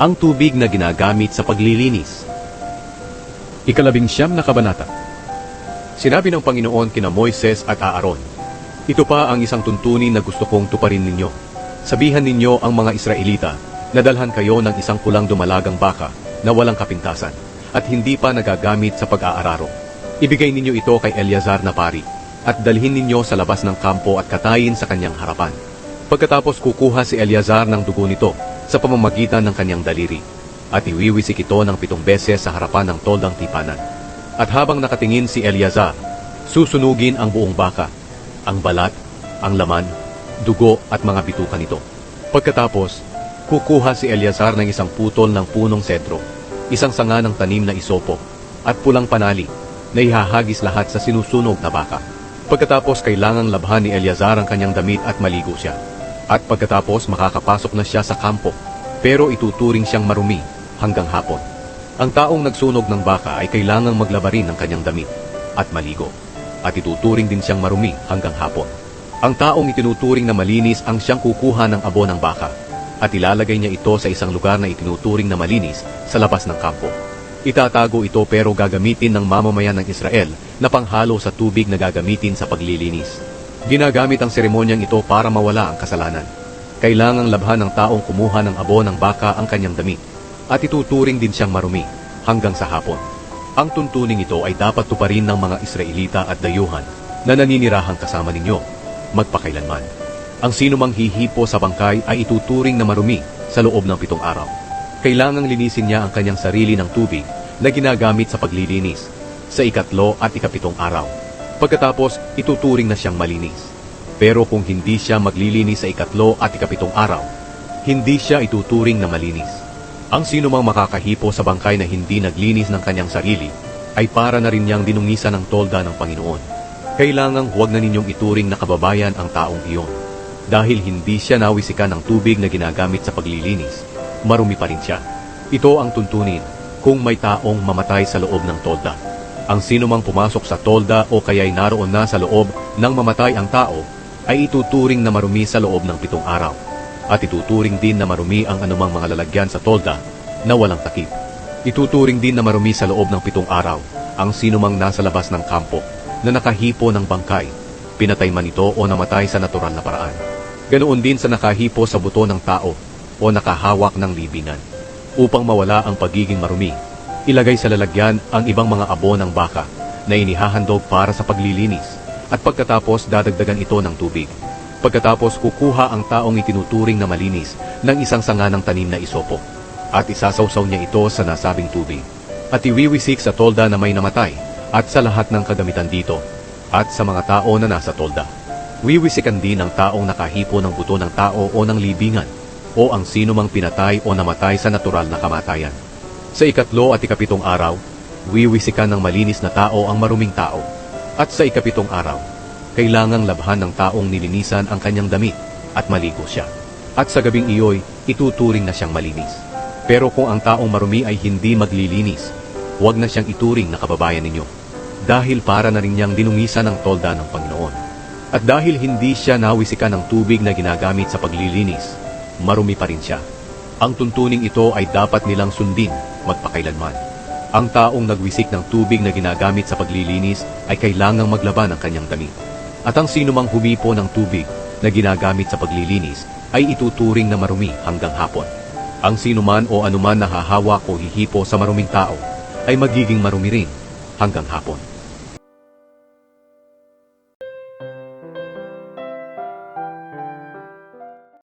ang tubig na ginagamit sa paglilinis. Ikalabing siyam na kabanata. Sinabi ng Panginoon kina Moises at Aaron, Ito pa ang isang tuntunin na gusto kong tuparin ninyo. Sabihan ninyo ang mga Israelita na dalhan kayo ng isang pulang dumalagang baka na walang kapintasan at hindi pa nagagamit sa pag-aararo. Ibigay ninyo ito kay Eleazar na pari at dalhin ninyo sa labas ng kampo at katayin sa kanyang harapan. Pagkatapos kukuha si Eleazar ng dugo nito sa pamamagitan ng kanyang daliri at iwiwisik ito ng pitong beses sa harapan ng toldang tipanan. At habang nakatingin si Eleazar, susunugin ang buong baka, ang balat, ang laman, dugo at mga bituka nito. Pagkatapos, kukuha si Eleazar ng isang putol ng punong sedro, isang sanga ng tanim na isopo, at pulang panali na ihahagis lahat sa sinusunog na baka. Pagkatapos kailangang labhan ni Eleazar ang kanyang damit at maligo siya. At pagkatapos makakapasok na siya sa kampo, pero ituturing siyang marumi hanggang hapon. Ang taong nagsunog ng baka ay kailangang maglaba rin ng kanyang damit at maligo. At ituturing din siyang marumi hanggang hapon. Ang taong itinuturing na malinis ang siyang kukuha ng abo ng baka at ilalagay niya ito sa isang lugar na itinuturing na malinis sa labas ng kampo. Itatago ito pero gagamitin ng mamamayan ng Israel na panghalo sa tubig na gagamitin sa paglilinis. Ginagamit ang seremonyang ito para mawala ang kasalanan. Kailangang labhan ng taong kumuha ng abo ng baka ang kanyang damit at ituturing din siyang marumi hanggang sa hapon. Ang tuntuning ito ay dapat tuparin ng mga Israelita at dayuhan na naninirahang kasama ninyo, magpakailanman. Ang sino mang hihipo sa bangkay ay ituturing na marumi sa loob ng pitong araw. Kailangang linisin niya ang kanyang sarili ng tubig na ginagamit sa paglilinis sa ikatlo at ikapitong araw. Pagkatapos, ituturing na siyang malinis. Pero kung hindi siya maglilinis sa ikatlo at ikapitong araw, hindi siya ituturing na malinis. Ang sino mang makakahipo sa bangkay na hindi naglinis ng kanyang sarili ay para na rin niyang dinungisan ng tolda ng Panginoon. Kailangang huwag na ninyong ituring na kababayan ang taong iyon. Dahil hindi siya nawisikan ng tubig na ginagamit sa paglilinis, marumi pa rin siya. Ito ang tuntunin kung may taong mamatay sa loob ng tolda. Ang sino mang pumasok sa tolda o kaya'y naroon na sa loob ng mamatay ang tao ay ituturing na marumi sa loob ng pitong araw. At ituturing din na marumi ang anumang mga lalagyan sa tolda na walang takip. Ituturing din na marumi sa loob ng pitong araw ang sino mang nasa labas ng kampo na nakahipo ng bangkay, pinatay man ito o namatay sa natural na paraan. Ganoon din sa nakahipo sa buto ng tao o nakahawak ng libingan. Upang mawala ang pagiging marumi, ilagay sa lalagyan ang ibang mga abo ng baka na inihahandog para sa paglilinis at pagkatapos dadagdagan ito ng tubig. Pagkatapos kukuha ang taong itinuturing na malinis ng isang sanga ng tanim na isopo at isasawsaw niya ito sa nasabing tubig at iwiwisik sa tolda na may namatay at sa lahat ng kagamitan dito at sa mga tao na nasa tolda. Wiwisikan din ang taong nakahipo ng buto ng tao o ng libingan o ang sino mang pinatay o namatay sa natural na kamatayan. Sa ikatlo at ikapitong araw, wiwisikan ng malinis na tao ang maruming tao. At sa ikapitong araw, kailangang labhan ng taong nilinisan ang kanyang damit at maligo siya. At sa gabing iyoy, ituturing na siyang malinis. Pero kung ang taong marumi ay hindi maglilinis, huwag na siyang ituring na kababayan ninyo. Dahil para na rin niyang dinungisan ng tolda ng Panginoon. At dahil hindi siya nawisikan ng tubig na ginagamit sa paglilinis, marumi pa rin siya. Ang tuntuning ito ay dapat nilang sundin magpakailanman. Ang taong nagwisik ng tubig na ginagamit sa paglilinis ay kailangang maglaba ng kanyang damit. At ang sino mang humipo ng tubig na ginagamit sa paglilinis ay ituturing na marumi hanggang hapon. Ang sino man o anuman na hahawak o hihipo sa maruming tao ay magiging marumi rin hanggang hapon.